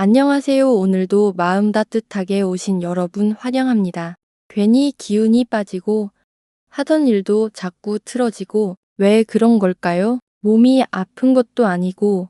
안녕하세요. 오늘도 마음 따뜻하게 오신 여러분 환영합니다. 괜히 기운이 빠지고 하던 일도 자꾸 틀어지고 왜 그런 걸까요? 몸이 아픈 것도 아니고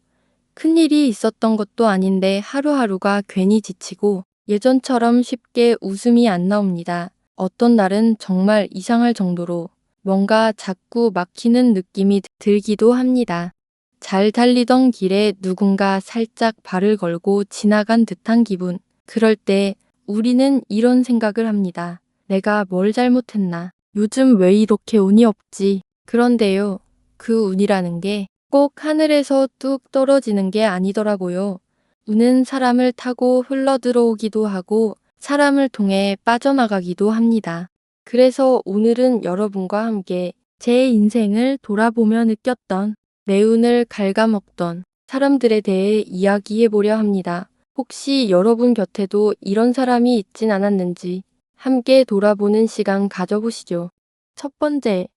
큰일이 있었던 것도 아닌데 하루하루가 괜히 지치고 예전처럼 쉽게 웃음이 안 나옵니다. 어떤 날은 정말 이상할 정도로 뭔가 자꾸 막히는 느낌이 들기도 합니다. 잘 달리던 길에 누군가 살짝 발을 걸고 지나간 듯한 기분. 그럴 때 우리는 이런 생각을 합니다. 내가 뭘 잘못했나? 요즘 왜 이렇게 운이 없지? 그런데요, 그 운이라는 게 꼭 하늘에서 뚝 떨어지는 게 아니더라고요. 운은 사람을 타고 흘러 들어오기도 하고 사람을 통해 빠져나가기도 합니다. 그래서 오늘은 여러분과 함께 제 인생을 돌아보며 느꼈던 내 운을 갉아먹던 사람들에 대해 이야기해 보려 합니다. 혹시 여러분 곁에도 이런 사람이 있진 않았는지 함께 돌아보는 시간 가져보시죠. 첫 번째,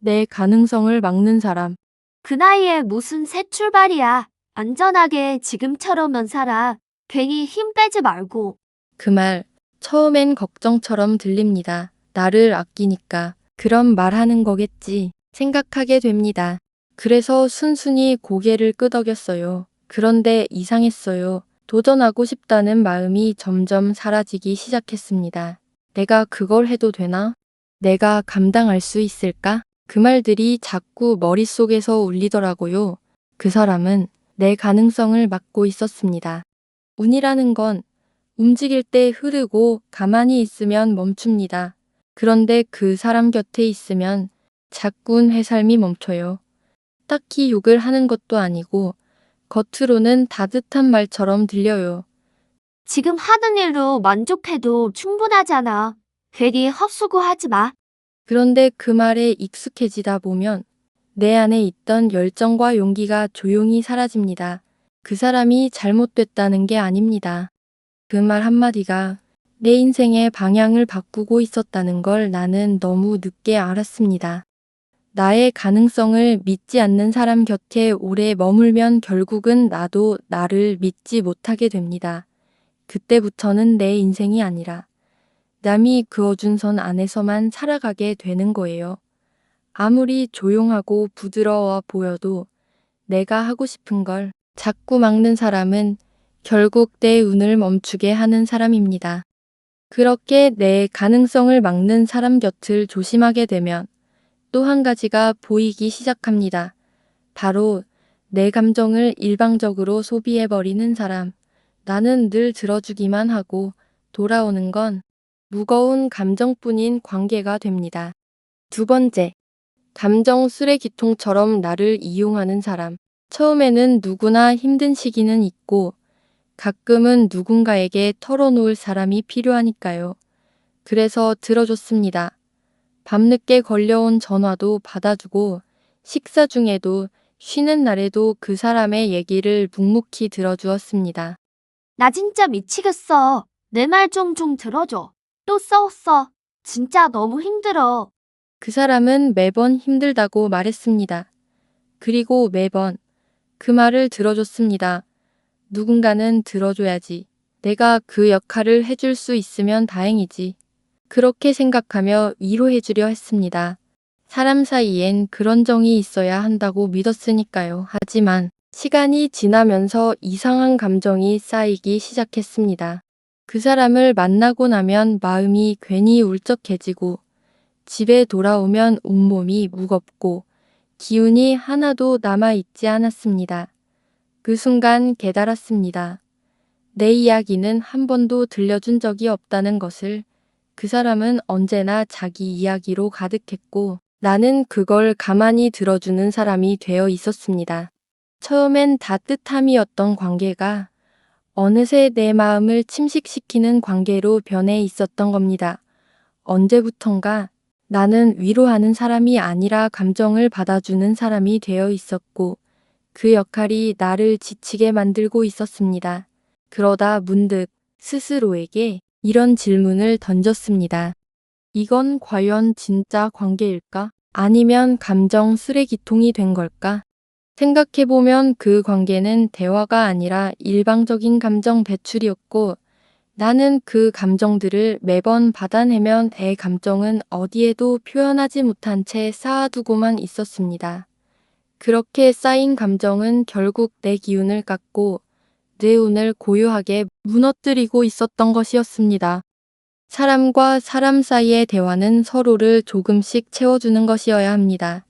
내 가능성을 막는 사람. 그 나이에 무슨 새 출발이야. 안전하게 지금처럼만 살아. 괜히 힘 빼지 말고. 그 말, 처음엔 걱정처럼 들립니다. 나를 아끼니까 그런 말 하는 거겠지 생각하게 됩니다. 그래서 순순히 고개를 끄덕였어요. 그런데 이상했어요. 도전하고 싶다는 마음이 점점 사라지기 시작했습니다. 내가 그걸 해도 되나? 내가 감당할 수 있을까? 그 말들이 자꾸 머릿속에서 울리더라고요. 그 사람은 내 가능성을 막고 있었습니다. 운이라는 건 움직일 때 흐르고 가만히 있으면 멈춥니다. 그런데 그 사람 곁에 있으면 자꾸 회살미 멈춰요. 딱히 욕을 하는 것도 아니고 겉으로는 따뜻한 말처럼 들려요. 지금 하는 일로 만족해도 충분하잖아. 괜히 헛수고하지 마. 그런데 그 말에 익숙해지다 보면 내 안에 있던 열정과 용기가 조용히 사라집니다. 그 사람이 잘못됐다는 게 아닙니다. 그 말 한마디가 내 인생의 방향을 바꾸고 있었다는 걸 나는 너무 늦게 알았습니다. 나의 가능성을 믿지 않는 사람 곁에 오래 머물면 결국은 나도 나를 믿지 못하게 됩니다. 그때부터는 내 인생이 아니라 남이 그어준 선 안에서만 살아가게 되는 거예요. 아무리 조용하고 부드러워 보여도 내가 하고 싶은 걸 자꾸 막는 사람은 결국 내 운을 멈추게 하는 사람입니다. 그렇게 내 가능성을 막는 사람 곁을 조심하게 되면 또 한 가지가 보이기 시작합니다. 바로 내 감정을 일방적으로 소비해버리는 사람. 나는 늘 들어주기만 하고 돌아오는 건 무거운 감정뿐인 관계가 됩니다. 두 번째, 감정 쓰레기통처럼 나를 이용하는 사람. 처음에는 누구나 힘든 시기는 있고 가끔은 누군가에게 털어놓을 사람이 필요하니까요. 그래서 들어줬습니다. 밤늦게 걸려온 전화도 받아주고 식사 중에도 쉬는 날에도 그 사람의 얘기를 묵묵히 들어주었습니다. 나 진짜 미치겠어. 내 말 좀 좀 들어줘. 또 싸웠어. 진짜 너무 힘들어. 그 사람은 매번 힘들다고 말했습니다. 그리고 매번 그 말을 들어줬습니다. 누군가는 들어줘야지. 내가 그 역할을 해줄 수 있으면 다행이지. 그렇게 생각하며 위로해주려 했습니다. 사람 사이엔 그런 정이 있어야 한다고 믿었으니까요. 하지만 시간이 지나면서 이상한 감정이 쌓이기 시작했습니다. 그 사람을 만나고 나면 마음이 괜히 울적해지고 집에 돌아오면 온몸이 무겁고 기운이 하나도 남아있지 않았습니다. 그 순간 깨달았습니다. 내 이야기는 한 번도 들려준 적이 없다는 것을 그 사람은 언제나 자기 이야기로 가득했고 나는 그걸 가만히 들어주는 사람이 되어 있었습니다. 처음엔 따뜻함이었던 관계가 어느새 내 마음을 침식시키는 관계로 변해 있었던 겁니다. 언제부턴가 나는 위로하는 사람이 아니라 감정을 받아주는 사람이 되어 있었고 그 역할이 나를 지치게 만들고 있었습니다. 그러다 문득 스스로에게 이런 질문을 던졌습니다. 이건 과연 진짜 관계일까? 아니면 감정 쓰레기통이 된 걸까? 생각해보면 그 관계는 대화가 아니라 일방적인 감정 배출이었고 나는 그 감정들을 매번 받아내면 애 감정은 어디에도 표현하지 못한 채 쌓아두고만 있었습니다. 그렇게 쌓인 감정은 결국 내 기운을 깎고 내 운을 고요하게 무너뜨리고 있었던 것이었습니다. 사람과 사람 사이의 대화는 서로를 조금씩 채워주는 것이어야 합니다.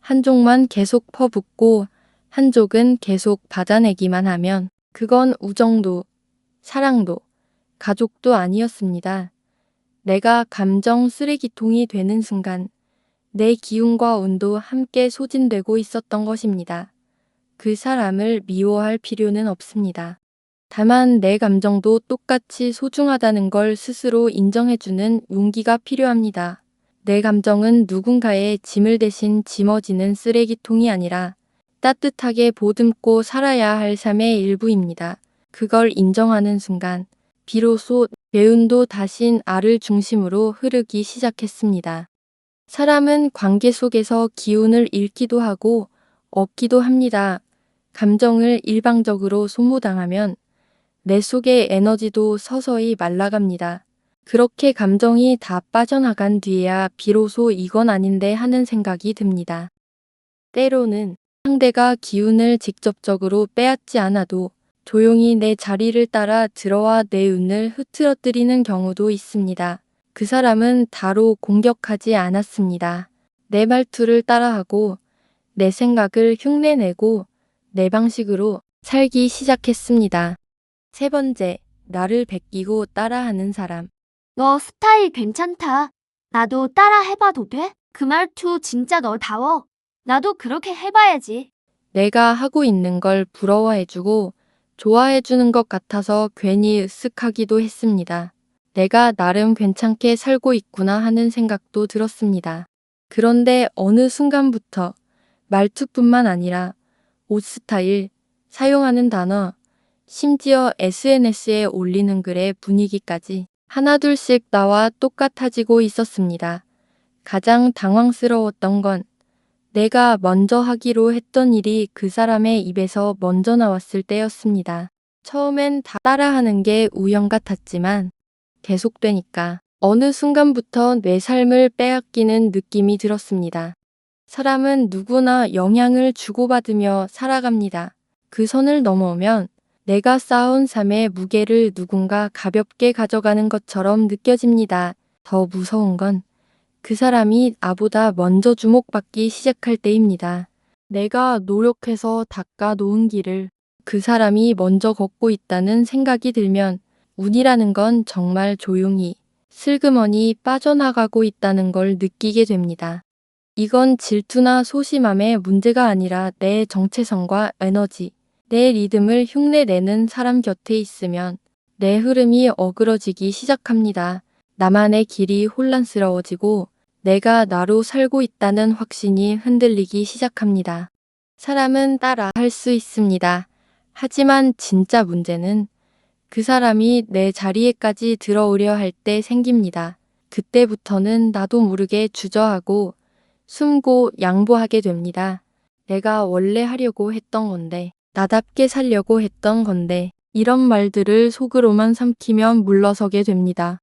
한쪽만 계속 퍼붓고 한쪽은 계속 받아내기만 하면 그건 우정도, 사랑도, 가족도 아니었습니다. 내가 감정 쓰레기통이 되는 순간 내 기운과 운도 함께 소진되고 있었던 것입니다. 그 사람을 미워할 필요는 없습니다. 다만 내 감정도 똑같이 소중하다는 걸 스스로 인정해주는 용기가 필요합니다. 내 감정은 누군가의 짐을 대신 짊어지는 쓰레기통이 아니라 따뜻하게 보듬고 살아야 할 삶의 일부입니다. 그걸 인정하는 순간 비로소 배운도 다신 아를 중심으로 흐르기 시작했습니다. 사람은 관계 속에서 기운을 잃기도 하고 얻기도 합니다. 감정을 일방적으로 소모당하면 내 속의 에너지도 서서히 말라갑니다. 그렇게 감정이 다 빠져나간 뒤에야 비로소 이건 아닌데 하는 생각이 듭니다. 때로는 상대가 기운을 직접적으로 빼앗지 않아도 조용히 내 자리를 따라 들어와 내 운을 흐트러뜨리는 경우도 있습니다. 그 사람은 다로 공격하지 않았습니다. 내 말투를 따라하고 내 생각을 흉내내고 내 방식으로 살기 시작했습니다. 세 번째, 나를 베끼고 따라하는 사람. 너 스타일 괜찮다. 나도 따라 해봐도 돼? 그 말투 진짜 너다워. 나도 그렇게 해봐야지. 내가 하고 있는 걸 부러워해주고 좋아해주는 것 같아서 괜히 으쓱하기도 했습니다. 내가 나름 괜찮게 살고 있구나 하는 생각도 들었습니다. 그런데 어느 순간부터 말투뿐만 아니라 옷 스타일, 사용하는 단어, 심지어 SNS에 올리는 글의 분위기까지 하나둘씩 나와 똑같아지고 있었습니다. 가장 당황스러웠던 건 내가 먼저 하기로 했던 일이 그 사람의 입에서 먼저 나왔을 때였습니다. 처음엔 다 따라하는 게 우연 같았지만 계속되니까 어느 순간부터 내 삶을 빼앗기는 느낌이 들었습니다. 사람은 누구나 영향을 주고받으며 살아갑니다. 그 선을 넘어오면 내가 쌓아온 삶의 무게를 누군가 가볍게 가져가는 것처럼 느껴집니다. 더 무서운 건 그 사람이 나보다 먼저 주목받기 시작할 때입니다. 내가 노력해서 닦아 놓은 길을 그 사람이 먼저 걷고 있다는 생각이 들면 운이라는 건 정말 조용히 슬그머니 빠져나가고 있다는 걸 느끼게 됩니다. 이건 질투나 소심함의 문제가 아니라 내 정체성과 에너지, 내 리듬을 흉내내는 사람 곁에 있으면 내 흐름이 어그러지기 시작합니다. 나만의 길이 혼란스러워지고 내가 나로 살고 있다는 확신이 흔들리기 시작합니다. 사람은 따라 할 수 있습니다. 하지만 진짜 문제는 그 사람이 내 자리에까지 들어오려 할 때 생깁니다. 그때부터는 나도 모르게 주저하고 숨고 양보하게 됩니다. 내가 원래 하려고 했던 건데, 나답게 살려고 했던 건데, 이런 말들을 속으로만 삼키면 물러서게 됩니다.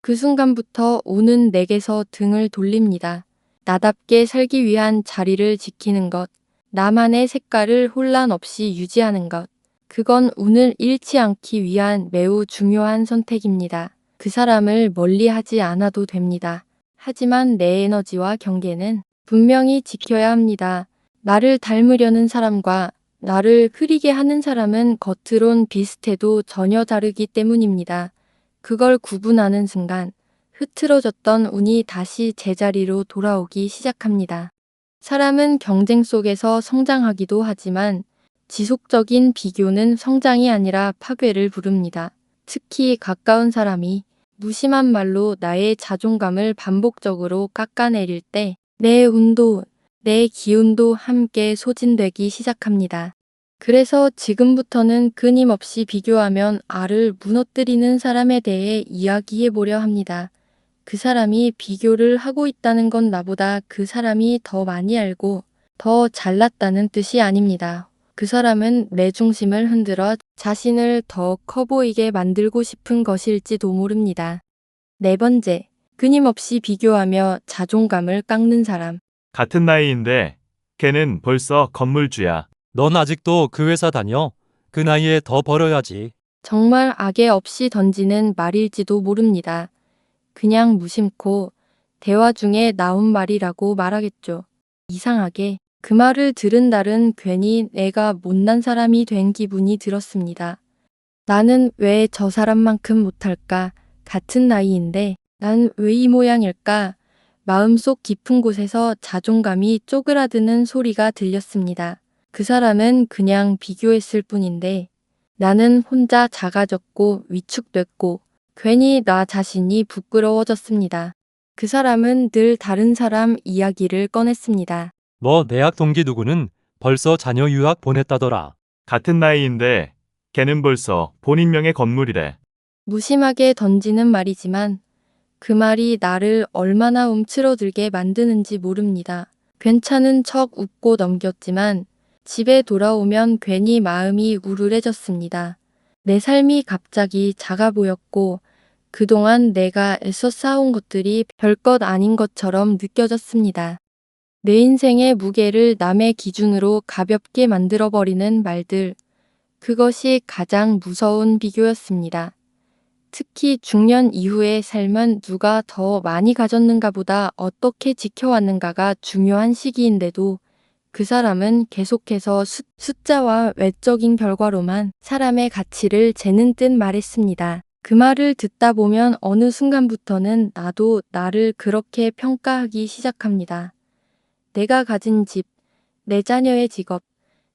그 순간부터 운은 내게서 등을 돌립니다. 나답게 살기 위한 자리를 지키는 것, 나만의 색깔을 혼란 없이 유지하는 것, 그건 운을 잃지 않기 위한 매우 중요한 선택입니다. 그 사람을 멀리 하지 않아도 됩니다. 하지만 내 에너지와 경계는 분명히 지켜야 합니다. 나를 닮으려는 사람과 나를 흐리게 하는 사람은 겉으론 비슷해도 전혀 다르기 때문입니다. 그걸 구분하는 순간 흐트러졌던 운이 다시 제자리로 돌아오기 시작합니다. 사람은 경쟁 속에서 성장하기도 하지만 지속적인 비교는 성장이 아니라 파괴를 부릅니다. 특히 가까운 사람이 무심한 말로 나의 자존감을 반복적으로 깎아내릴 때 내 운도 내 기운도 함께 소진되기 시작합니다. 그래서 지금부터는 끊임없이 비교하면 알을 무너뜨리는 사람에 대해 이야기해 보려 합니다. 그 사람이 비교를 하고 있다는 건 나보다 그 사람이 더 많이 알고 더 잘났다는 뜻이 아닙니다. 그 사람은 내 중심을 흔들어 자신을 더 커 보이게 만들고 싶은 것일지도 모릅니다. 네 번째, 끊임없이 비교하며 자존감을 깎는 사람. 같은 나이인데 걔는 벌써 건물주야. 넌 아직도 그 회사 다녀? 그 나이에 더 벌어야지. 정말 악의 없이 던지는 말일지도 모릅니다. 그냥 무심코 대화 중에 나온 말이라고 말하겠죠. 이상하게 그 말을 들은 날은 괜히 내가 못난 사람이 된 기분이 들었습니다. 나는 왜 저 사람만큼 못할까? 같은 나이인데 난 왜 이 모양일까? 마음속 깊은 곳에서 자존감이 쪼그라드는 소리가 들렸습니다. 그 사람은 그냥 비교했을 뿐인데 나는 혼자 작아졌고 위축됐고 괜히 나 자신이 부끄러워졌습니다. 그 사람은 늘 다른 사람 이야기를 꺼냈습니다. 뭐 대학 동기 누구는 벌써 자녀 유학 보냈다더라. 같은 나이인데 걔는 벌써 본인 명의 건물이래. 무심하게 던지는 말이지만 그 말이 나를 얼마나 움츠러들게 만드는지 모릅니다. 괜찮은 척 웃고 넘겼지만 집에 돌아오면 괜히 마음이 우울해졌습니다. 내 삶이 갑자기 작아 보였고 그동안 내가 애써 쌓아온 것들이 별것 아닌 것처럼 느껴졌습니다. 내 인생의 무게를 남의 기준으로 가볍게 만들어버리는 말들. 그것이 가장 무서운 비교였습니다. 특히 중년 이후의 삶은 누가 더 많이 가졌는가 보다 어떻게 지켜왔는가가 중요한 시기인데도 그 사람은 계속해서 숫, 숫자와 외적인 결과로만 사람의 가치를 재는 듯 말했습니다. 그 말을 듣다 보면 어느 순간부터는 나도 나를 그렇게 평가하기 시작합니다. 내가 가진 집, 내 자녀의 직업,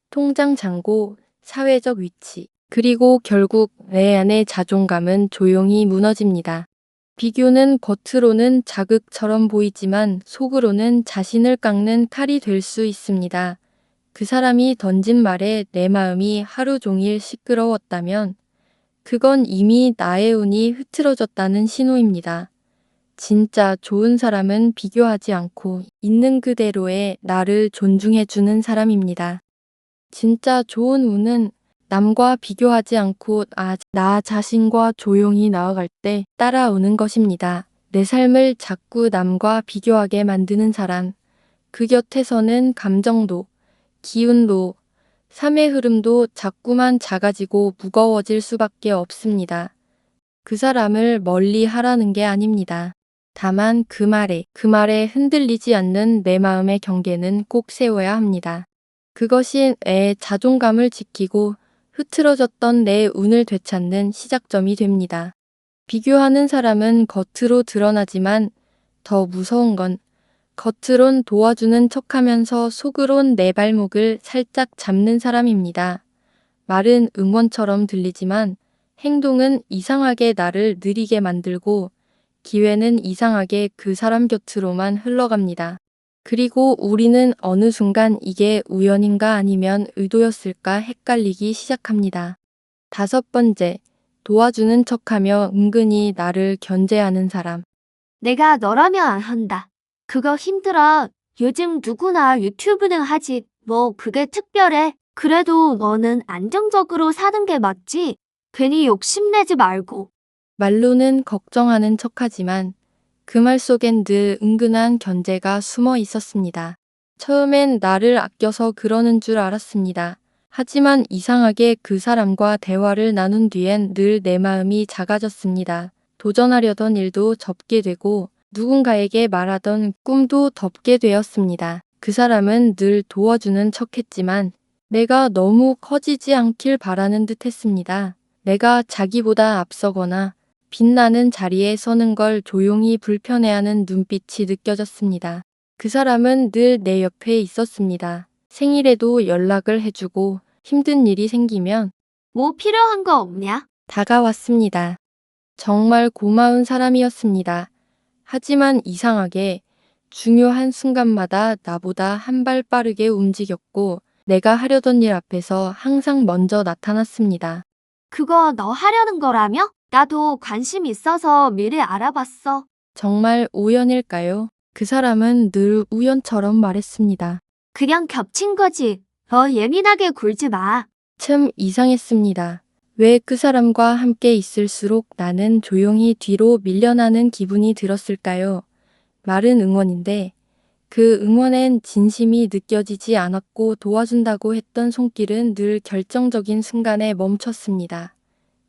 통장 잔고, 사회적 위치, 그리고 결국 내 안의 자존감은 조용히 무너집니다. 비교는 겉으로는 자극처럼 보이지만 속으로는 자신을 깎는 칼이 될 수 있습니다. 그 사람이 던진 말에 내 마음이 하루 종일 시끄러웠다면 그건 이미 나의 운이 흐트러졌다는 신호입니다. 진짜 좋은 사람은 비교하지 않고 있는 그대로의 나를 존중해주는 사람입니다. 진짜 좋은 운은 남과 비교하지 않고 아, 나 자신과 조용히 나아갈 때 따라오는 것입니다. 내 삶을 자꾸 남과 비교하게 만드는 사람. 그 곁에서는 감정도, 기운도, 삶의 흐름도 자꾸만 작아지고 무거워질 수밖에 없습니다. 그 사람을 멀리 하라는 게 아닙니다. 다만 그 말에, 그 말에 흔들리지 않는 내 마음의 경계는 꼭 세워야 합니다. 그것이 내 자존감을 지키고 흐트러졌던 내 운을 되찾는 시작점이 됩니다. 비교하는 사람은 겉으로 드러나지만 더 무서운 건 겉으론 도와주는 척하면서 속으론 내 발목을 살짝 잡는 사람입니다. 말은 응원처럼 들리지만 행동은 이상하게 나를 느리게 만들고 기회는 이상하게 그 사람 곁으로만 흘러갑니다. 그리고 우리는 어느 순간 이게 우연인가 아니면 의도였을까 헷갈리기 시작합니다. 다섯 번째, 도와주는 척하며 은근히 나를 견제하는 사람. 내가 너라면 안 한다. 그거 힘들어. 요즘 누구나 유튜브는 하지. 뭐 그게 특별해. 그래도 너는 안정적으로 사는 게 맞지. 괜히 욕심내지 말고. 말로는 걱정하는 척하지만 그 말 속엔 늘 은근한 견제가 숨어 있었습니다. 처음엔 나를 아껴서 그러는 줄 알았습니다. 하지만 이상하게 그 사람과 대화를 나눈 뒤엔 늘 내 마음이 작아졌습니다. 도전하려던 일도 접게 되고 누군가에게 말하던 꿈도 덮게 되었습니다. 그 사람은 늘 도와주는 척 했지만 내가 너무 커지지 않길 바라는 듯 했습니다. 내가 자기보다 앞서거나 빛나는 자리에 서는 걸 조용히 불편해하는 눈빛이 느껴졌습니다. 그 사람은 늘 내 옆에 있었습니다. 생일에도 연락을 해주고 힘든 일이 생기면 뭐 필요한 거 없냐? 다가왔습니다. 정말 고마운 사람이었습니다. 하지만 이상하게 중요한 순간마다 나보다 한 발 빠르게 움직였고 내가 하려던 일 앞에서 항상 먼저 나타났습니다. 그거 너 하려는 거라며? 나도 관심 있어서 미리 알아봤어. 정말 우연일까요? 그 사람은 늘 우연처럼 말했습니다. 그냥 겹친 거지. 더 예민하게 굴지 마. 참 이상했습니다. 왜 그 사람과 함께 있을수록 나는 조용히 뒤로 밀려나는 기분이 들었을까요? 말은 응원인데 그 응원엔 진심이 느껴지지 않았고 도와준다고 했던 손길은 늘 결정적인 순간에 멈췄습니다.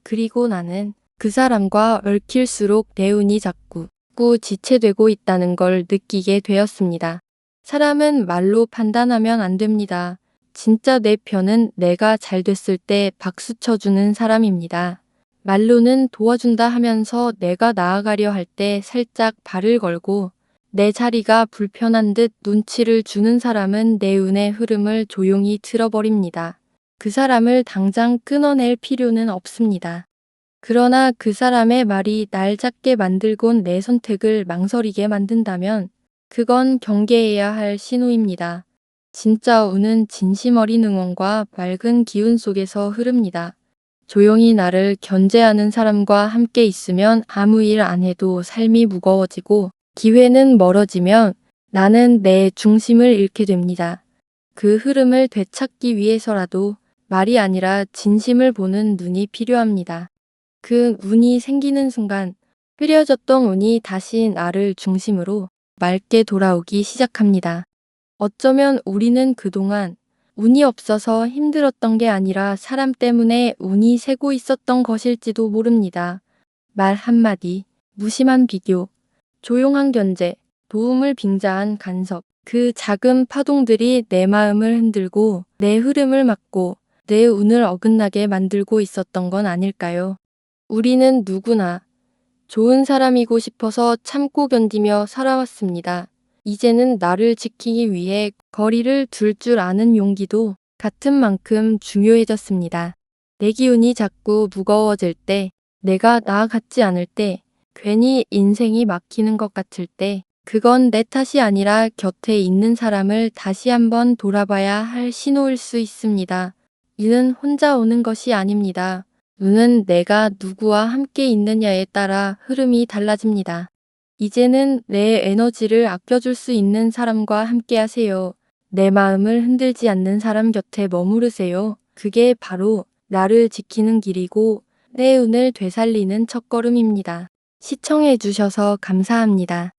그리고 나는 그 사람과 얽힐수록 내 운이 자꾸 꾸 지체되고 있다는 걸 느끼게 되었습니다. 사람은 말로 판단하면 안 됩니다. 진짜 내 편은 내가 잘 됐을 때 박수 쳐주는 사람입니다. 말로는 도와준다 하면서 내가 나아가려 할 때 살짝 발을 걸고 내 자리가 불편한 듯 눈치를 주는 사람은 내 운의 흐름을 조용히 틀어버립니다. 그 사람을 당장 끊어낼 필요는 없습니다. 그러나 그 사람의 말이 날 작게 만들곤 내 선택을 망설이게 만든다면 그건 경계해야 할 신호입니다. 진짜 운은 진심 어린 응원과 맑은 기운 속에서 흐릅니다. 조용히 나를 견제하는 사람과 함께 있으면 아무 일 안 해도 삶이 무거워지고 기회는 멀어지면 나는 내 중심을 잃게 됩니다. 그 흐름을 되찾기 위해서라도 말이 아니라 진심을 보는 눈이 필요합니다. 그 운이 생기는 순간 흐려졌던 운이 다시 나를 중심으로 맑게 돌아오기 시작합니다. 어쩌면 우리는 그동안 운이 없어서 힘들었던 게 아니라 사람 때문에 운이 새고 있었던 것일지도 모릅니다. 말 한마디, 무심한 비교, 조용한 견제, 도움을 빙자한 간섭, 그 작은 파동들이 내 마음을 흔들고 내 흐름을 막고 내 운을 어긋나게 만들고 있었던 건 아닐까요? 우리는 누구나 좋은 사람이고 싶어서 참고 견디며 살아왔습니다. 이제는 나를 지키기 위해 거리를 둘 줄 아는 용기도 같은 만큼 중요해졌습니다. 내 기운이 자꾸 무거워질 때, 내가 나 같지 않을 때, 괜히 인생이 막히는 것 같을 때, 그건 내 탓이 아니라 곁에 있는 사람을 다시 한번 돌아봐야 할 신호일 수 있습니다. 이는 혼자 오는 것이 아닙니다. 운은 내가 누구와 함께 있느냐에 따라 흐름이 달라집니다. 이제는 내 에너지를 아껴줄 수 있는 사람과 함께 하세요. 내 마음을 흔들지 않는 사람 곁에 머무르세요. 그게 바로 나를 지키는 길이고 내 운을 되살리는 첫걸음입니다. 시청해주셔서 감사합니다.